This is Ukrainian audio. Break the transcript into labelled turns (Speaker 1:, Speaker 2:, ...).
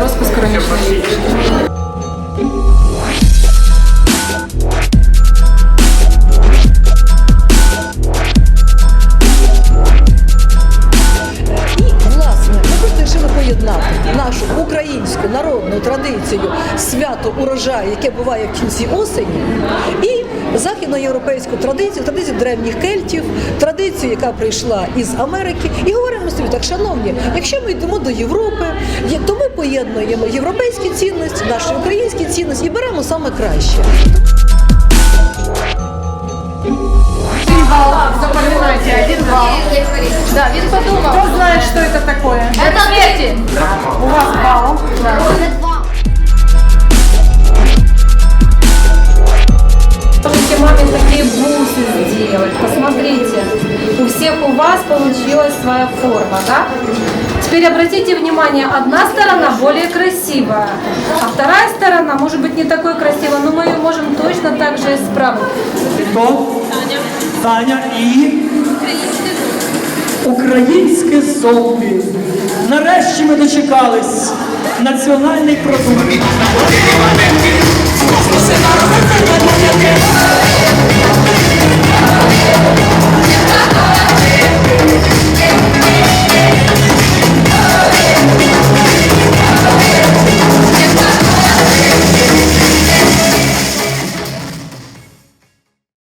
Speaker 1: розпуск іронічної. Свято урожаю, яке буває в кінці осені, і західноєвропейську традицію, традицію древніх кельтів, традицію, яка прийшла із Америки, і говоримо собі так, шановні, якщо ми йдемо до Європи, то ми поєднуємо європейські цінності, наші українські цінності і беремо саме краще.
Speaker 2: Запоминайте, один балл.
Speaker 3: Да, він подумав.
Speaker 2: Кто знает, что
Speaker 4: маме такие бусы сделать. Посмотрите, у всех у вас получилась своя форма, да? Теперь обратите внимание, одна сторона более красивая, а вторая сторона может быть не такой красивая, но мы ее можем точно так же исправить.
Speaker 5: Хто? Таня і українське зомбі. Нарешті ми дочекались. Національний продукт.